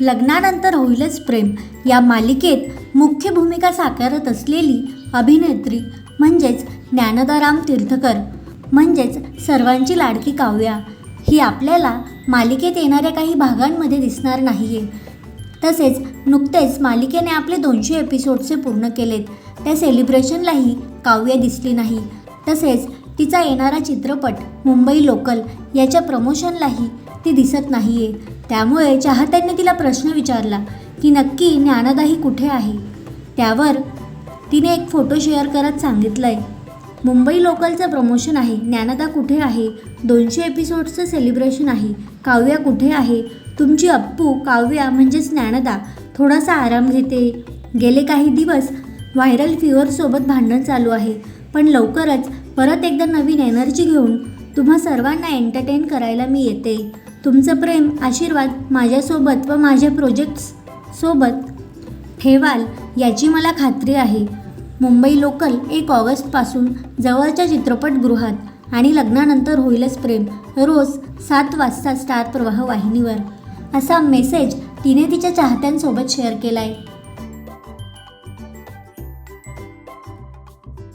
लग्नानंतर होईलच प्रेम. या मालिकेत मुख्य भूमिका साकारत असलेली अभिनेत्री म्हणजेच ज्ञानदाराम तीर्थकर म्हणजेच सर्वांची लाडकी काव्या ही आपल्याला मालिकेत येणाऱ्या काही भागांमध्ये दिसणार नाही आहे तसेच नुकतेच मालिकेने आपले दोनशे एपिसोडचे पूर्ण केलेत. त्या सेलिब्रेशनलाही काव्य दिसली नाही. तसेच तिचा येणारा चित्रपट मुंबई लोकल याच्या प्रमोशनलाही ती दिसत नाही आहे त्यामुळे चाहत्यांनी तिला प्रश्न विचारला की नक्की ज्ञानदाही कुठे आहे? त्यावर तिने एक फोटो शेअर करत सांगितलं आहे मुंबई लोकलचं प्रमोशन आहे ज्ञानदा कुठे आहे? दोनशे एपिसोडचं सेलिब्रेशन आहे काव्या कुठे आहे? तुमची अप्पू काव्या म्हणजेच ज्ञानदा थोडासा आराम घेते. गेले काही दिवस व्हायरल फिवरसोबत भांडण चालू आहे पण लवकरच परत एकदा नवीन एनर्जी घेऊन तुम्हा सर्वांना एंटरटेन करायला मी येते. तुमचं प्रेम आशीर्वाद माझ्यासोबत व माझ्या प्रोजेक्ट्स सोबत ठेवाल याची मला खात्री आहे. मुंबई लोकल एक ऑगस्टपासून जवळच्या चित्रपटगृहात आणि लग्नानंतर होईलच प्रेम. रोज सात वाजता स्टार प्रवाह वाहिनीवर. असा मेसेज तिने तिच्या चाहत्यांसोबत शेअर केला आहे